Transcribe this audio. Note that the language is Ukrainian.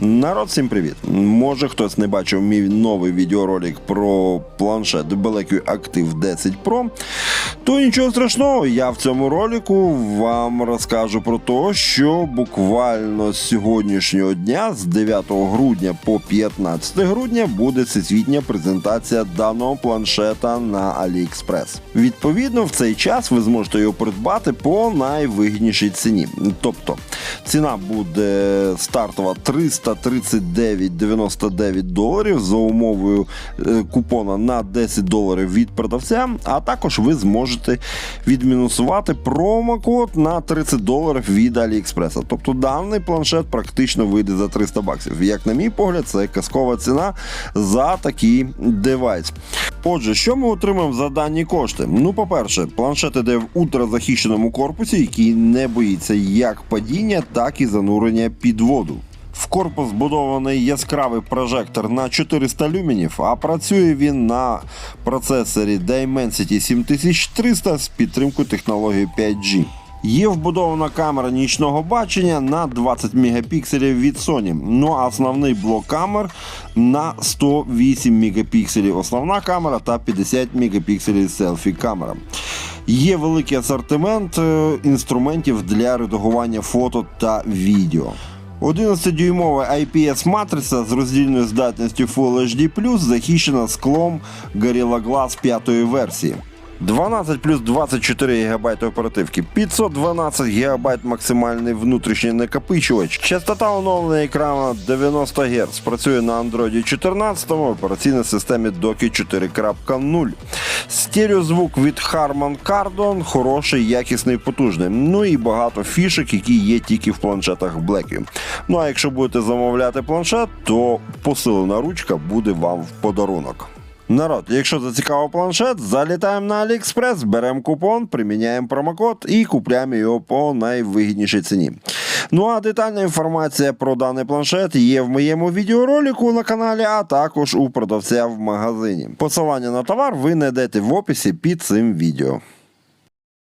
Народ, всім привіт! Може хтось не бачив мій новий відеоролик про планшет BlackView Active 10 Pro, то нічого страшного, я в цьому ролику вам розкажу про те, що буквально з сьогоднішнього дня, з 9 грудня по 15 грудня, буде всесвітня презентація даного планшета на AliExpress. Відповідно, в цей час ви зможете його придбати по найвигіднішій ціні. Тобто ціна буде стартова 339,99 доларів за умовою е, купона на 10 доларів від продавця. А також ви зможете відмінусувати промокод на 30 доларів від AliExpress. Тобто даний планшет практично вийде за 300 баксів. Як на мій погляд, це казкова ціна за такий девайс. Отже, що ми отримаємо за дані кошти? Ну, по-перше, планшет іде в ультразахищеному корпусі, який не боїться як падіння, так і занурення під воду. В корпус збудований яскравий прожектор на 400 люменів, а працює він на процесорі Dimensity 7300 з підтримкою технології 5G. Є вбудована камера нічного бачення на 20 мегапікселів від Sony. Ну а основний блок камер на 108 мегапікселів основна камера та 50 мегапікселів селфі камера. Є великий асортимент е, інструментів для редагування фото та відео. 11-дюймова IPS матриця з роздільною здатністю Full HD захищена склом Gorilla Glass 5 версії. 12 плюс 24 ГБ оперативки, 512 ГБ максимальний внутрішній накопичувач, частота оновлення екрану 90 Гц, працює на Android 14 операційній системі Doki 4.0. Стереозвук від Harman Kardon хороший, якісний, потужний. Ну і багато фішок, які є тільки в планшетах Blackview. Ну а якщо будете замовляти планшет, то посилена ручка буде вам в подарунок. Народ, якщо зацікавив планшет, залітаємо на AliExpress, беремо купон, приміняємо промокод і купляємо його по найвигіднішій ціні. Ну а детальна інформація про даний планшет є в моєму відеоролику на каналі, а також у продавця в магазині. Посилання на товар ви знайдете в описі під цим відео.